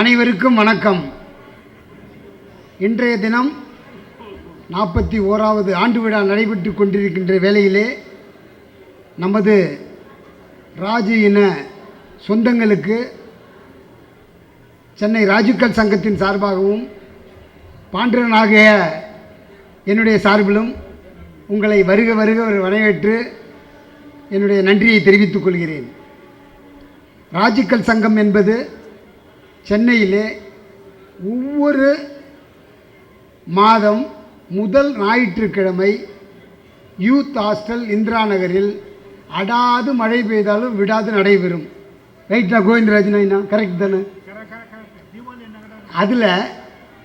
அனைவருக்கும் வணக்கம். இன்றைய தினம் நாற்பத்தி ஓராவது ஆண்டு விழா நடைபெற்று கொண்டிருக்கின்ற வேளையிலே நமது ராஜு இன சொந்தங்களுக்கு சென்னை ராஜுக்கல் சங்கத்தின் சார்பாகவும் பாண்டிரனாகிய என்னுடைய சார்பிலும் உங்களை வருக வருக வரவேற்று என்னுடைய நன்றியை தெரிவித்துக் கொள்கிறேன். ராஜுக்கல் சங்கம் என்பது சென்னையிலே ஒவ்வொரு மாதம் முதல் ஞாயிற்றுக்கிழமை யூத் ஹாஸ்டல் இந்திரா நகரில் அடாது மழை பெய்தாலும் விடாது நடைபெறும். ரைட்டா கோவிந்தராஜன் ஐயா கரெக்ட் தானே? அதில்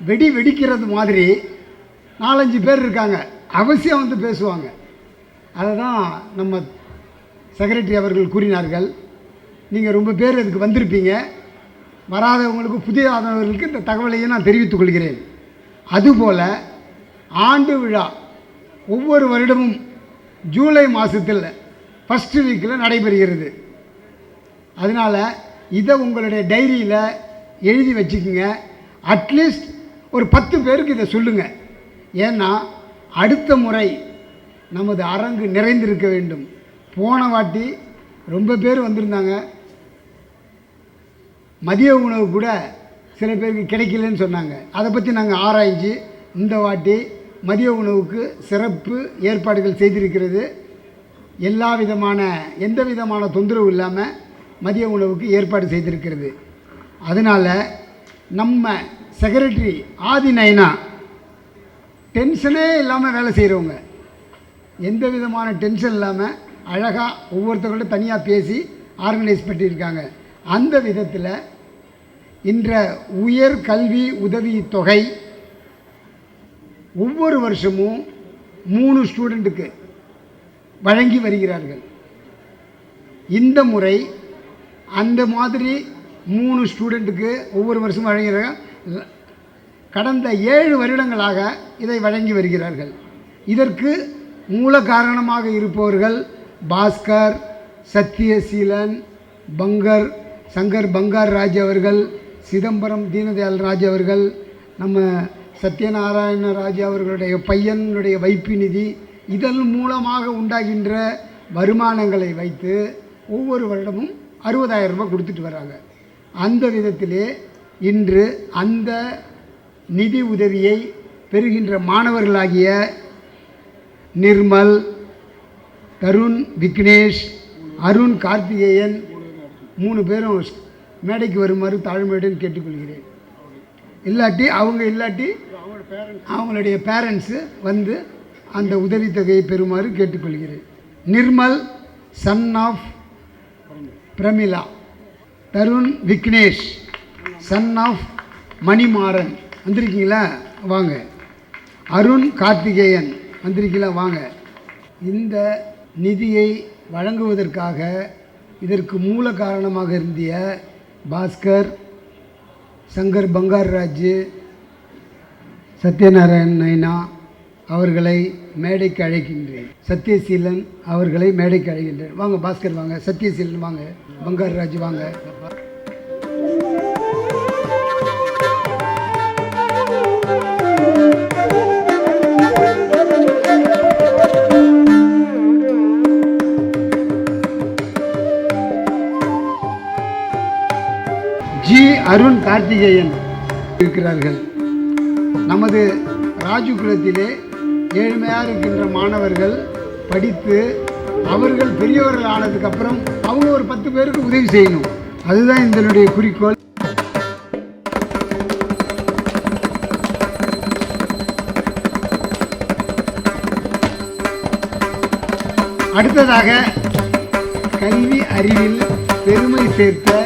வெடி வெடிக்கிறது மாதிரி நாலஞ்சு பேர் இருக்காங்க. அவசியம் வந்து பேசுவாங்க. அதை தான் நம்ம செக்ரட்டரி அவர்கள் கூறினார்கள். நீங்கள் ரொம்ப பேர் இதுக்கு வந்திருப்பீங்க. வராதவங்களுக்கு புதியவர்களுக்கு இந்த தகவலையும் நான் தெரிவித்துக் கொள்கிறேன். அதுபோல் ஆண்டு விழா ஒவ்வொரு வருடமும் ஜூலை மாதத்தில் ஃபஸ்ட்டு வீக்கில் நடைபெறுகிறது. அதனால் இதை உங்களுடைய டைரியில் எழுதி வச்சுக்கோங்க. அட்லீஸ்ட் ஒரு பத்து பேருக்கு இதை சொல்லுங்கள் ஏன்னா அடுத்த முறை நமது அரங்கு நிறைந்திருக்க வேண்டும். போன வாட்டி ரொம்ப பேர் வந்திருந்தாங்க. மதிய உணவு கூட சில பேருக்கு கிடைக்கலன்னு சொன்னாங்க. அதை பற்றி நாங்கள் ஆராய்ஞ்சு இந்த வாட்டி மதிய உணவுக்கு சிறப்பு ஏற்பாடுகள் செய்திருக்கிறது. எல்லா விதமான எந்த விதமான தொந்தரவு இல்லாமல் மதிய உணவுக்கு ஏற்பாடு செய்திருக்கிறது. அதனால் நம்ம செக்ரட்டரி ஆதி நயனா டென்ஷனே இல்லாமல் வேலை செய்கிறவங்க எந்த விதமான டென்ஷன் இல்லாமல் அழகாக ஒவ்வொருத்தவங்கள்ட்ட தனியாக பேசி ஆர்கனைஸ் பண்ணியிருக்காங்க. அந்த விதத்தில் இன்ற உயர் கல்வி உதவி தொகை ஒவ்வொரு வருஷமும் மூணு ஸ்டூடெண்ட்டுக்கு வழங்கி வருகிறார்கள். இந்த முறை அந்த மாதிரி மூணு ஸ்டூடெண்ட்டுக்கு ஒவ்வொரு வருஷமும் வழங்குகிறார்கள். கடந்த ஏழு வருடங்களாக இதை வழங்கி வருகிறார்கள். இதற்கு மூல காரணமாக இருப்பவர்கள் பாஸ்கர் சத்தியசீலன் பங்கர் சங்கர் பங்கார் ராஜ் அவர்கள் சிதம்பரம் தீனதயாள் ராஜ் அவர்கள் நம்ம சத்யநாராயண ராஜ் அவர்களுடைய பையனுடைய வைப்பு நிதி இதன் மூலமாக உண்டாகின்ற வருமானங்களை வைத்து ஒவ்வொரு வருடமும் அறுபதாயிரம் ரூபாய் கொடுத்துட்டு வராங்க. அந்த விதத்திலே இன்று அந்த நிதி உதவியை பெறுகின்ற மாணவர்களாகிய நிர்மல் தருண் விக்னேஷ் அருண் கார்த்திகேயன் மூணு பேரும் மேடைக்கு வருமாறு தாழ்மையுடன் கேட்டுக்கொள்கிறேன். இல்லாட்டி அவங்க இல்லாட்டி அவங்களுடைய பேரண்ட்ஸு வந்து அந்த உதவித்தொகையை பெறுமாறு கேட்டுக்கொள்கிறேன். Nirmal son of Pramila. Tarun Vignesh. Son of Manimaran. வந்திருக்கீங்களா? வாங்க. அருண் கார்த்திகேயன். வந்திருக்கீங்களா? வாங்க. இந்த நிதியை வழங்குவதற்காக இதற்கு மூல காரணமாக இருந்திய பாஸ்கர் சங்கர் பங்கார்ராஜ் சத்யநாராயண் நைனா அவர்களை மேடைக்கு அழைக்கின்றேன். சத்யசீலன் அவர்களை மேடைக்கு அழைக்கின்றேன். வாங்க பாஸ்கர் வாங்க சத்யசீலன் வாங்க பங்கார்ராஜ் வாங்க. கார்த்திகேயன் இருக்கிறார்கள். நமது ராஜகுலத்திலே ஏழ்மையாக இருக்கின்ற மாணவர்கள் படித்து அவர்கள் பெரியவர்கள் ஆனதுக்கப்புறம் அவங்க ஒரு பத்து பேருக்கு உதவி செய்யணும். அதுதான் இதனுடைய குறிக்கோள். அடுத்ததாக கல்வி அறிவில் பெருமை சேர்த்த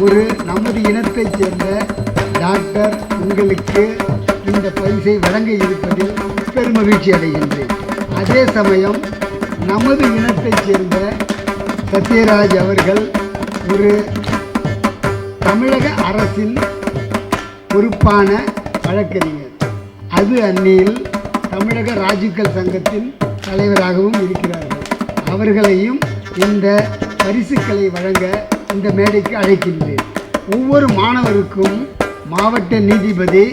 ஒரு நமது இனத்தைச் சேர்ந்த டாக்டர் உங்களுக்கு இந்த பரிசை வழங்க இருப்பதில் பெருமகிழ்ச்சி அடைகின்றேன். அதே சமயம் நமது இனத்தைச் சேர்ந்த சத்யராஜ் அவர்கள் ஒரு தமிழக அரசின் பொறுப்பான வழக்கறிஞர். அது அந்நியில் தமிழக ராஜுக்கள் சங்கத்தின் தலைவராகவும் இருக்கிறார்கள். அவர்களையும் இந்த பரிசுகளை வழங்க இந்த மேடைக்கு அழைக்கின்றேன். ஒவ்வொரு மாணவருக்கும் மாவட்ட நீதிபதி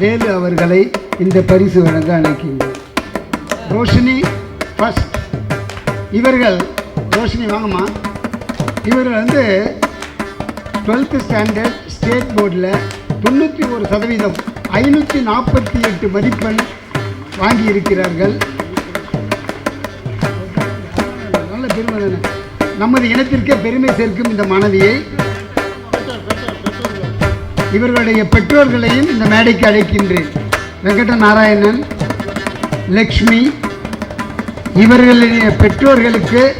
வேலு அவர்களை இந்த பரிசு வழங்க அழைக்கின்றேன். ரோஷினி ஃபஸ்ட் இவர்கள் ரோஷினி வாங்கம்மா. இவர்கள் வந்து டுவெல்த்து ஸ்டாண்டர்ட் ஸ்டேட் போர்டில் தொண்ணூற்றி ஒரு சதவீதம் ஐநூற்றி நாற்பத்தி எட்டு மதிப்பெண் வாங்கியிருக்கிறார்கள். நல்ல பெருமை தானே? நமது இனத்திற்கே பெருமை சேர்க்கும் இந்த மாணவியை இவர்களுடைய பெற்றோர்களையும் இந்த மேடைக்கு அழைக்கின்றேன். வெங்கட நாராயணன் லக்ஷ்மி இவர்களுடைய பெற்றோர்களுக்கு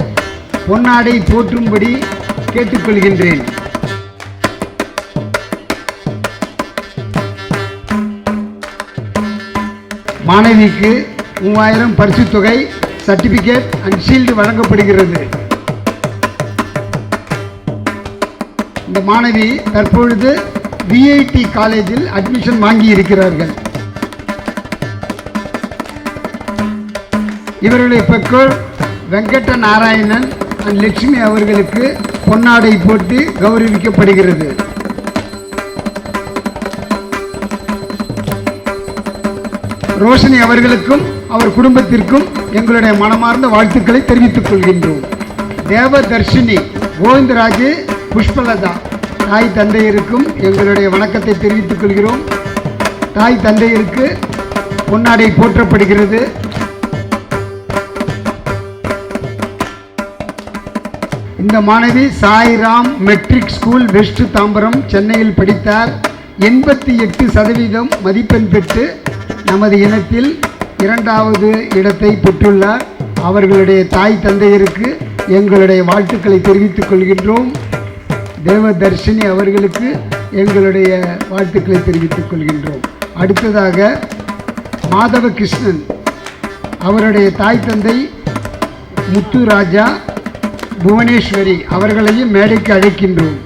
பொன்னாடை போற்றும்படி கேட்டுக்கொள்கின்றேன். மாணவிக்கு மூவாயிரம் பரிசுத் தொகை சர்டிபிகேட் அண்ட் ஷீல்டு வழங்கப்படுகிறது. இந்த மாணவி தற்பொழுது விஐடி காலேஜில் அட்மிஷன் வாங்கி இருக்கிறார்கள் இவருடைய பெற்றோர் வெங்கட்ட நாராயணன் அண்ட் லட்சுமி அவர்களுக்கு பொன்னாடை போட்டு கௌரவிக்கப்படுகிறது. ரோஷினி அவர்களுக்கும் அவர் குடும்பத்திற்கும் எங்களுடைய மனமார்ந்த வாழ்த்துக்களை தெரிவித்துக் கொள்கின்றோம். தேவதர்ஷினி கோவிந்தராஜு புஷ்பலதா. தாய் தந்தையருக்கும் எங்களுடைய வணக்கத்தை தெரிவித்துக் கொள்கிறோம். தாய் தந்தையருக்கு பொன்னாடை போற்றப்படுகிறது. இந்த மாணவி Sairam matric school west Tambaram சென்னையில் படித்தார். எண்பத்தி எட்டு சதவீதம் மதிப்பெண் பெற்று நமது இனத்தில் இரண்டாவது இடத்தை பெற்றுள்ளார். அவர்களுடைய தாய் தந்தையருக்கு எங்களுடைய வாழ்த்துக்களை தெரிவித்துக் கொள்கின்றோம். தேவதர்ஷினி அவர்களுக்கு எங்களுடைய வாழ்த்துக்களை தெரிவித்துக் கொள்கின்றோம். அடுத்ததாக மாதவ கிருஷ்ணன் அவருடைய தாய் தந்தை முத்துராஜா புவனேஸ்வரி அவர்களையும் மேடைக்கு அழைக்கின்றோம்.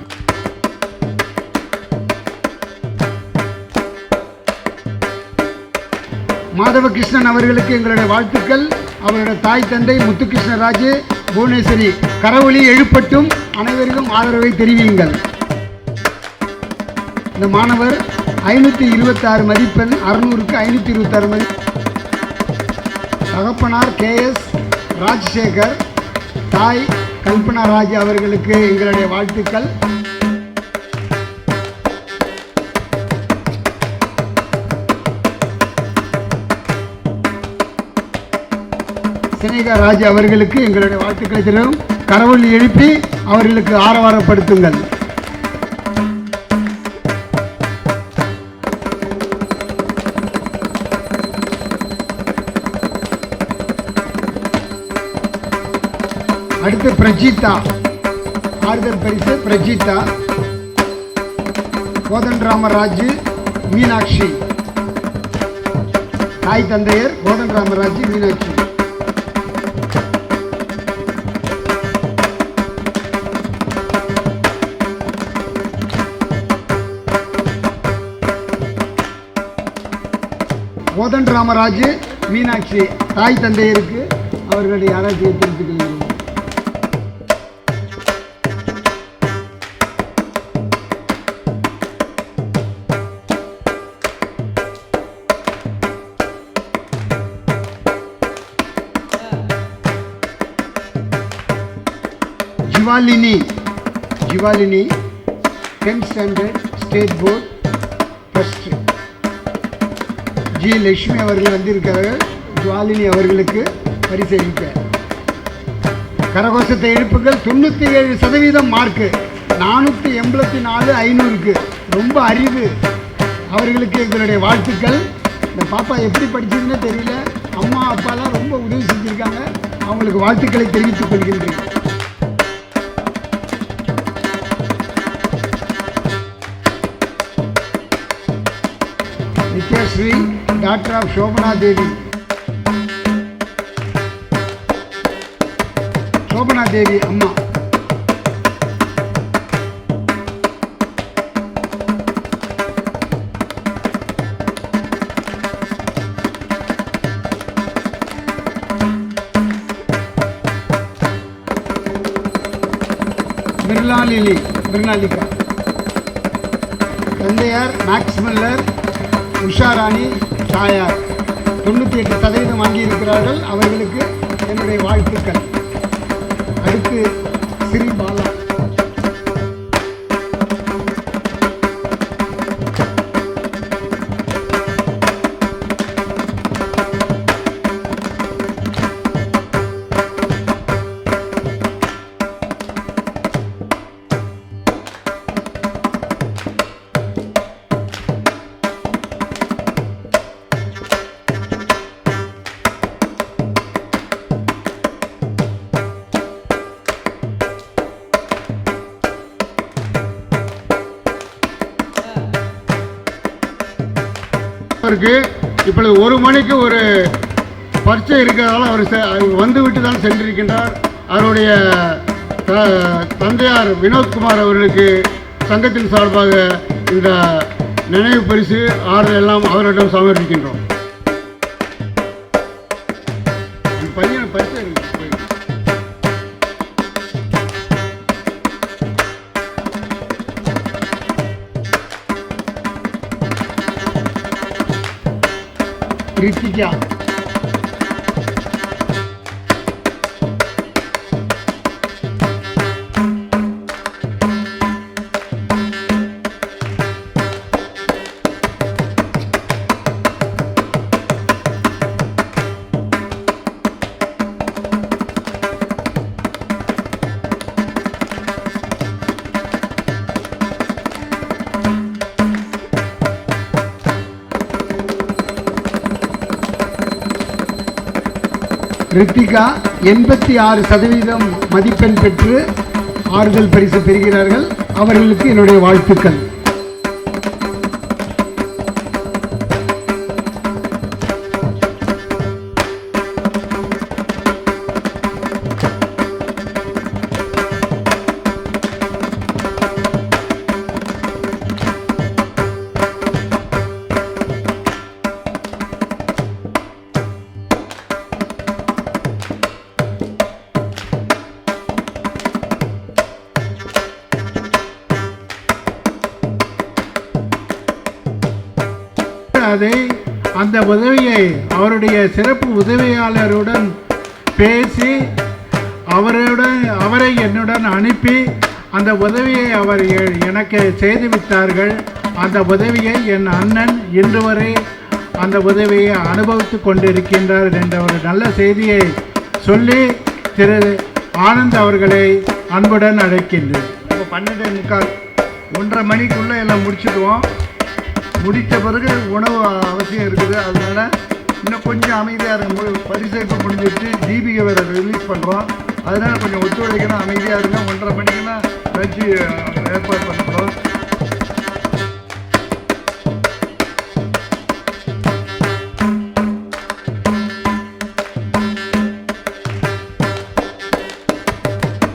மாதவ கிருஷ்ணன் அவர்களுக்கு எங்களுடைய வாழ்த்துக்கள். அவருடைய தாய் தந்தை முத்துகிருஷ்ணராஜு புவனேஸ்வரி கரவொலி எழுப்பட்டும். அனைவருக்கும் ஆதரவை தெரிவியுங்கள். இந்த மாணவர் ஐநூற்றி இருபத்தாறு மதிப்பெண் அறுநூறுக்கு ஐநூற்றி இருபத்தாறு மதி தகப்பனார் கேஎஸ் ராஜசேகர் தாய் கல்பனா ராஜ் அவர்களுக்கு எங்களுடைய வாழ்த்துக்கள். சினேகா ராஜ் அவர்களுக்கு எங்களுடைய வாழ்த்துக்களை தெரியும் கரவொலி எழுப்பி அவர்களுக்கு ஆரவாரப்படுத்துங்கள். அடுத்து பிரஜிதா ஆறுதல் பரிசு பிரஜிதா கோதன் ராமராஜு மீனாட்சி. தாய் தந்தையர் கோதன் ராமராஜு மீனாட்சி. கோதன் ராமராஜு மீனாட்சி தாய் தந்தையருக்கு அவர்களுடைய ஆராய்ச்சியை தெரிவித்துக் கொள்கிறோம். Jivalini Jivalini tenth standard state board first G Lakshmi அவர்கள் வந்திருக்கிறார்கள் ஜுவாலினி அவர்களுக்கு பரிசளிக்க. கரகோஷத்தை எழுப்புகள் தொண்ணூற்றி ஏழு சதவீதம் மார்க்கு நானூற்றி எண்பத்தி நாலு ஐநூறுக்கு. ரொம்ப அறிவு அவர்களுக்கு எங்களுடைய வாழ்த்துக்கள். இந்த பாப்பா எப்படி படிச்சதுன்னு தெரியல. அம்மா அப்பாலாம் ரொம்ப உதவி செஞ்சுருக்காங்க. அவங்களுக்கு வாழ்த்துக்களை தெரிவித்துக் கொள்கின்றேன். Nithyasree டாக்டர் ஆஃப் சோபனா தேவி சோபனா தேவி அம்மா மிர்லாலிலி மிர்னாலிகா தந்தையார் மேக்ஸ் மில்லர் உஷாராணி தாயார் தொண்ணூற்றி எட்டு சதவீதம் வாங்கியிருக்கிறார்கள். அவர்களுக்கு என்னுடைய வாழ்த்துக்கள். அடுத்து அவருக்கு இப்பொழுது ஒரு மணிக்கு ஒரு பரீட்சை இருக்கிறதால அவர் செ- தான் சென்றிருக்கின்றார். அவருடைய தந்தையார் வினோத்குமார் அவர்களுக்கு சங்கத்தின் சார்பாக இந்த நினைவு பரிசு ஆறுதல் எல்லாம் அவரிடம் சமர்ப்பிக்கின்றோம். ரித்திகா ரித்திகா எண்பத்தி ஆறு சதவீதம் மதிப்பெண் பெற்று ஆறுதல் பரிசு பெறுகிறார்கள். அவர்களுக்கு என்னுடைய வாழ்த்துக்கள். அந்த உதவியை அவருடைய சிறப்பு உதவியாளருடன் பேசி அவருடன் அவரை என்னுடன் அனுப்பி அந்த உதவியை அவர் எனக்கு செய்துவிட்டார்கள். அந்த உதவியை என் அண்ணன் இன்று வரை அந்த உதவியை அனுபவித்து கொண்டிருக்கின்றார் என்ற ஒரு நல்ல செய்தியை சொல்லி திரு ஆனந்த் அவர்களை அன்புடன் அழைக்கின்றேன். இப்போ பன்னெண்டே முக்கால் ஒன்றரை மணிக்குள்ளே எல்லாம் முடிச்சுடுவோம். முடித்த பிறகு உணவு அவசியம் இருக்குது. அதனால் இன்னும் கொஞ்சம் அமைதியாக இருங்க பரிசேர்ப்பு முடிஞ்சிட்டு தீபிகை வேறு ரிலீஸ் பண்ணுறோம் அதனால் கொஞ்சம் ஒத்துழைக்கணும் அமைதியாக இருங்க. ஒன்றரை மணிக்கெல்லாம் வச்சு ஏற்பாடு பண்ணுறோம்